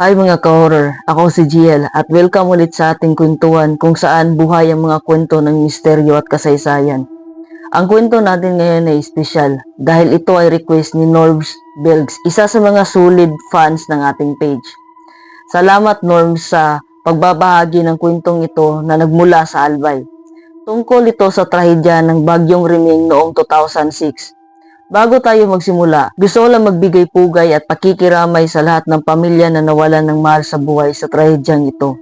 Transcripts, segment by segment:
Hi mga ka-horror, ako si GL at welcome ulit sa ating kwentuhan kung saan buhay ang mga kwento ng misteryo at kasaysayan. Ang kwento natin ngayon ay espesyal dahil ito ay request ni Norms Belgs, isa sa mga solid fans ng ating page. Salamat Norms sa pagbabahagi ng kwentong ito na nagmula sa Albay. Tungkol ito sa trahedya ng Bagyong Riming noong 2006. Bago tayo magsimula, gusto ko lang magbigay pugay at pakikiramay sa lahat ng pamilya na nawalan ng mahal sa buhay sa trahedyang ito.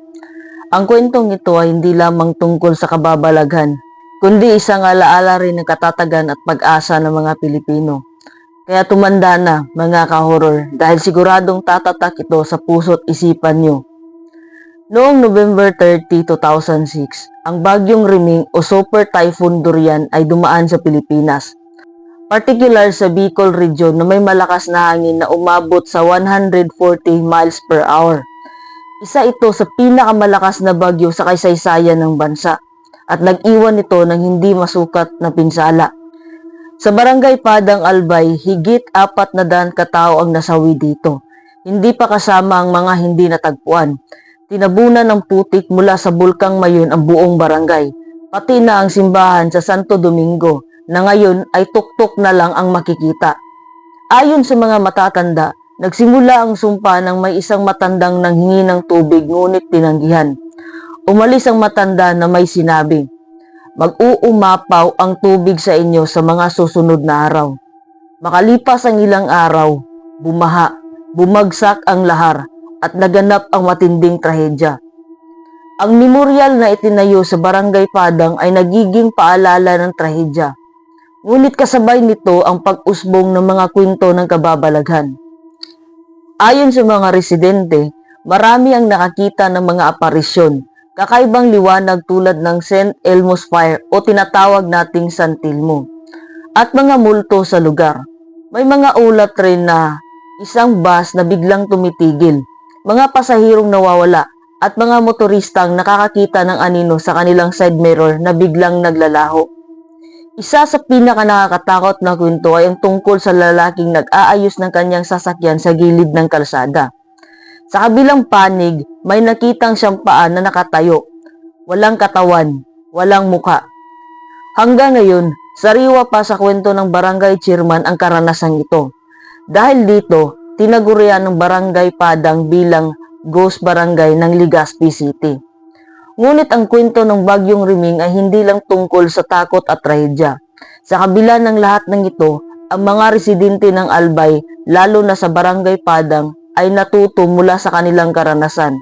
Ang kwentong ito ay hindi lamang tungkol sa kababalaghan, kundi isang alaala rin ng katatagan at pag-asa ng mga Pilipino. Kaya tumanda na, mga ka-horror, dahil siguradong tatatak ito sa puso't isipan nyo. Noong November 30, 2006, ang bagyong Riming o Super Typhoon Durian ay dumaan sa Pilipinas particular sa Bicol region na may malakas na hangin na umabot sa 140 miles per hour. Isa ito sa pinakamalakas na bagyo sa kaysaysayan ng bansa at nag-iwan ito ng hindi masukat na pinsala. Sa barangay Padang Albay, higit apat na daan katao ang nasawi dito. Hindi pa kasama ang mga hindi natagpuan. Tinabunan ng putik mula sa bulkang mayon ang buong barangay, pati na ang simbahan sa Santo Domingo na ngayon ay tuktok na lang ang makikita. Ayon sa mga matatanda, nagsimula ang sumpa ng may isang matandang nanghingi ng tubig ngunit tinanggihan. Umalis ang matanda na may sinabi, Mag-uumapaw ang tubig sa inyo sa mga susunod na araw. Makalipas ang ilang araw, bumaha, bumagsak ang lahar at naganap ang matinding trahedya. Ang memorial na itinayo sa Barangay Padang ay nagiging paalala ng trahedya. Ngunit kasabay nito ang pag-usbong ng mga kwento ng kababalaghan. Ayon sa mga residente, marami ang nakakita ng mga aparisyon, kakaibang liwanag tulad ng St. Elmo's Fire o tinatawag nating San Telmo, at mga multo sa lugar. May mga ulat rin na isang bus na biglang tumitigil, mga pasahirong nawawala, at mga motoristang nakakakita ng anino sa kanilang side mirror na biglang naglalaho. Isa sa pinaka nakakatakot na kwento ay ang tungkol sa lalaking nag-aayos ng kanyang sasakyan sa gilid ng kalsada. Sa kabilang panig, may nakitang siyang paa na nakatayo. Walang katawan, walang muka. Hanggang ngayon, sariwa pa sa kwento ng barangay chairman ang karanasang ito. Dahil dito, tinagurian ng barangay Padang bilang Ghost Barangay ng Legazpi City. Ngunit ang kwento ng Bagyong Riming ay hindi lang tungkol sa takot at trahedya. Sa kabila ng lahat ng ito, ang mga residente ng Albay, lalo na sa Barangay Padang, ay natuto mula sa kanilang karanasan.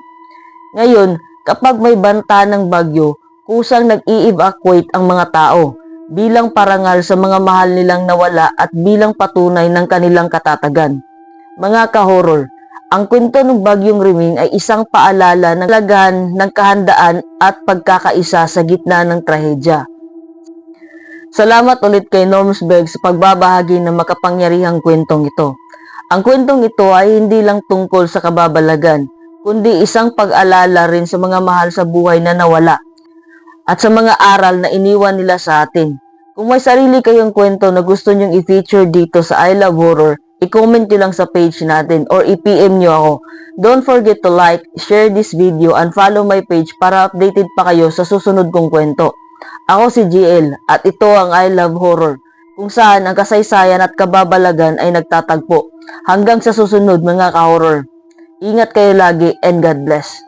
Ngayon, kapag may banta ng bagyo, kusang nag-i-evacuate ang mga tao bilang parangal sa mga mahal nilang nawala at bilang patunay ng kanilang katatagan. Mga kahoror, ang kwento ng Bagyong Riming ay isang paalala ng lagahan ng kahandaan at pagkakaisa sa gitna ng trahedya. Salamat ulit kay Normsberg sa pagbabahagi ng makapangyarihang kwentong ito. Ang kwentong ito ay hindi lang tungkol sa kababalagan, kundi isang pag-alala rin sa mga mahal sa buhay na nawala at sa mga aral na iniwan nila sa atin. Kung may sarili kayong kwento na gusto nyong i-feature dito sa I Love Horror, i-comment nyo lang sa page natin or i-PM nyo ako. Don't forget to like, share this video, and follow my page para updated pa kayo sa susunod kong kwento. Ako si GL at ito ang I Love Horror kung saan ang kasaysayan at kababalagan ay nagtatagpo. Hanggang sa susunod mga ka-horror. Ingat kayo lagi and God bless.